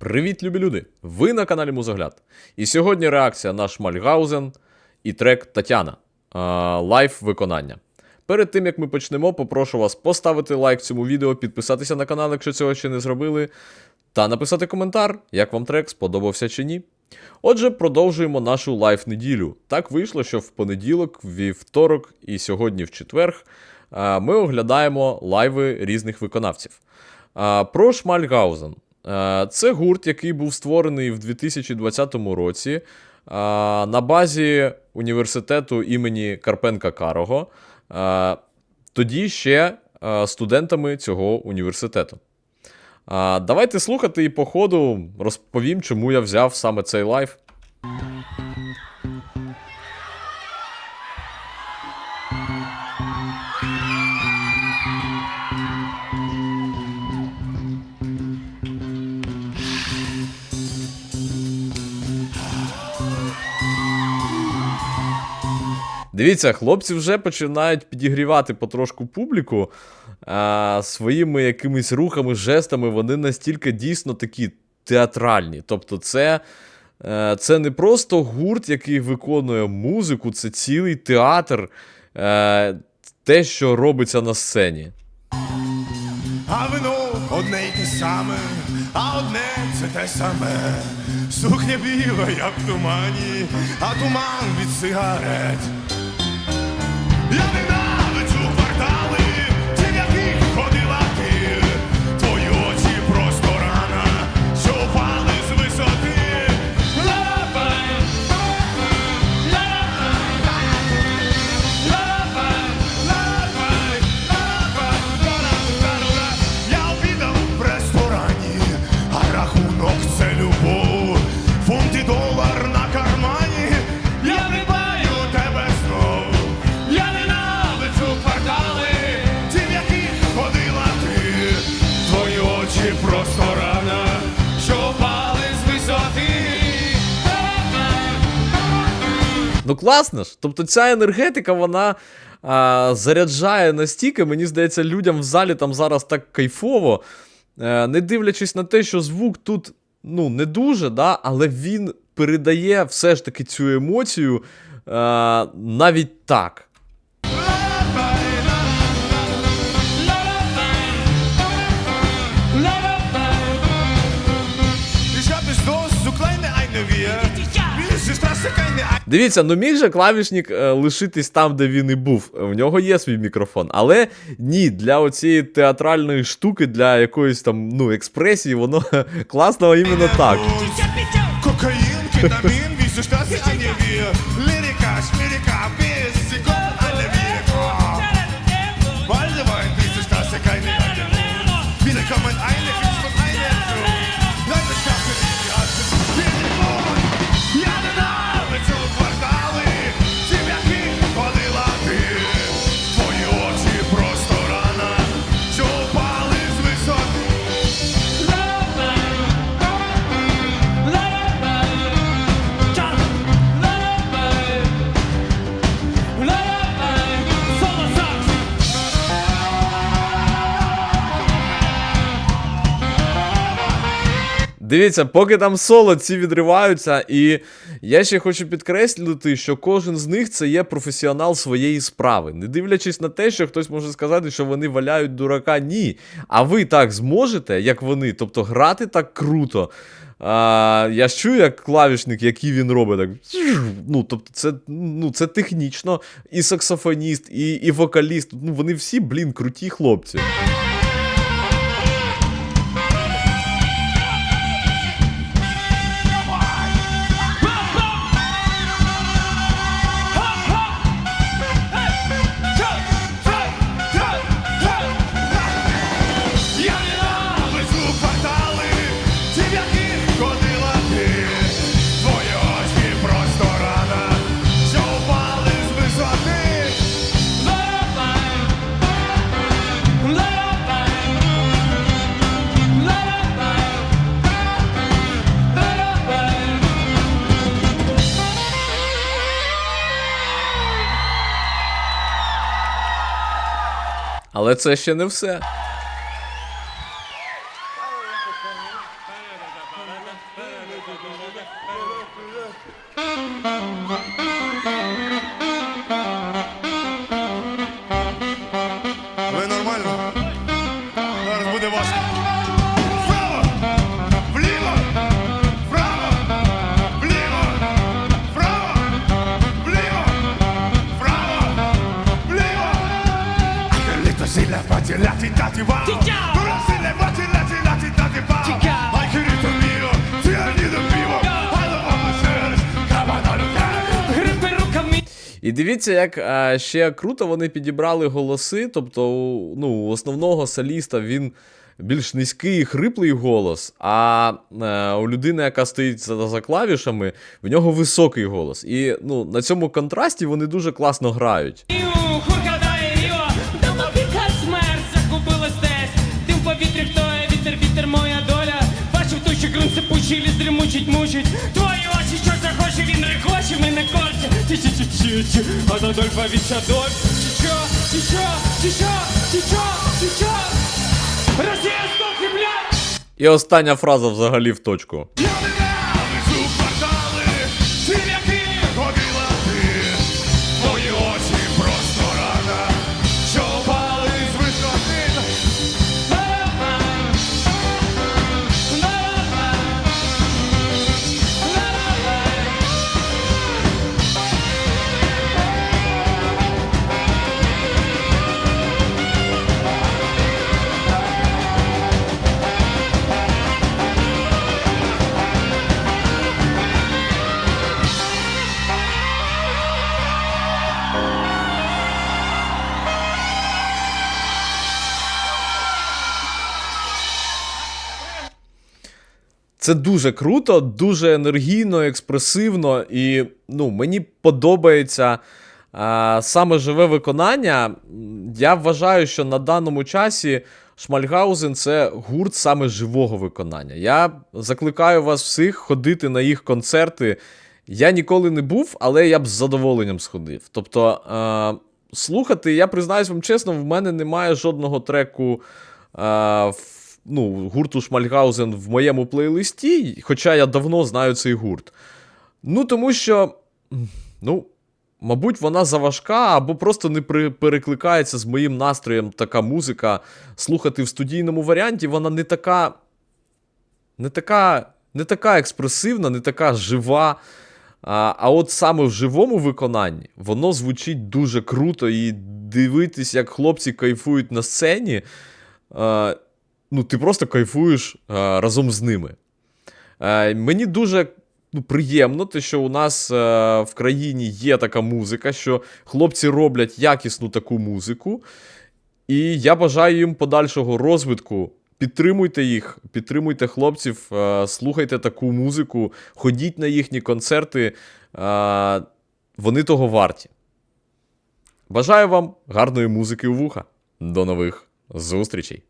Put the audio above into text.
Привіт, любі люди! Ви на каналі Музогляд. І сьогодні реакція на Шмальгаузен і трек Тетяна. Лайв виконання. Перед тим як ми почнемо, попрошу вас поставити лайк цьому відео, підписатися на канал, якщо цього ще не зробили, та написати коментар, як вам трек сподобався чи ні. Отже, продовжуємо нашу лайв неділю. Так вийшло, що в понеділок, вівторок і сьогодні в четверг ми оглядаємо лайви різних виконавців. Про Шмальгаузен. А, Це гурт, який був створений в 2020 році на базі університету імені Карпенка Карого. Тоді ще студентами цього університету. Давайте слухати і по ходу розповім, чому я взяв саме цей лайв. Дивіться, хлопці вже починають підігрівати потрошку публіку а, своїми якимись рухами, жестами. Вони настільки дійсно такі театральні. Тобто, це, е, це не просто гурт, який виконує музику, це цілий театр, е, те, що робиться на сцені. А вино одне й те саме, а одне це те саме. Сукня біла, як в тумані, а туман від сигарет. Ну, класно ж. Тобто ця енергетика, вона а, заряджає настільки, мені здається, людям в залі там зараз так кайфово, А, не дивлячись на те, що звук тут ну, не дуже, да, але він передає все ж таки цю емоцію а, навіть так. Дивіться, ну міг же клавішник е, лишитись там, де він і був. В нього є свій мікрофон. Але ні, для оцієї театральної штуки, для якоїсь там ну, експресії, воно класно іменно так. Кокаїн, кетамін, eine wir. Дивіться, поки там соло ці відриваються, і я ще хочу підкреслити, що кожен з них це є професіонал своєї справи. Не дивлячись на те, що хтось може сказати, що вони валяють дурака, ні. А ви так зможете, як вони, тобто грати так круто. А, я ж чую, як клавішник, який він робить, так. Ну, тобто, це, ну, це технічно, і саксофоніст, і, і вокаліст. Ну, вони всі, блін, круті хлопці. Але це ще не все. Грипи руками. І дивіться, як е, ще круто вони підібрали голоси. Тобто, у- ну, у основного соліста він більш низький і хриплий голос, а е, у людини, яка стоїть за, за клавішами, в нього високий голос. І ну, на цьому контрасті вони дуже класно грають. Сипучий, ліс дрімучить, мучить. Твої очі, що захоче, він рекоче, ми на корці. Ти чи чи чи чи от Адольфа Вічадоль. Чи що, чи що, чи що, чи що, чи що? Росія стоп, блядь! І остання фраза взагалі в точку. Це дуже круто, дуже енергійно, експресивно, і ну, мені подобається а, саме живе виконання. Я вважаю, що на даному часі Шмальгаузен це гурт саме живого виконання. Я закликаю вас всіх ходити на їх концерти. Я ніколи не був, але я б з задоволенням сходив. Тобто, е, слухати, я признаюсь вам чесно, в мене немає жодного треку. е, в ну, гурту Шмальгаузен в моєму плейлисті, хоча я давно знаю цей гурт. Ну, тому що, ну, мабуть, вона заважка або просто не перекликається з моїм настроєм така музика. Слухати в студійному варіанті, вона не така. Не така, не така експресивна, не така жива. А, а от саме в живому виконанні воно звучить дуже круто, і дивитись, як хлопці кайфують на сцені. Е, ну, ти просто кайфуєш е, разом з ними. Е, мені дуже ну, приємно, те, що у нас е, в країні є така музика, що хлопці роблять якісну таку музику. І я бажаю їм подальшого розвитку. Підтримуйте їх, підтримуйте хлопців, е, слухайте таку музику, ходіть на їхні концерти. е, Вони того варті. Бажаю вам гарної музики у вуха. До нових зустрічей!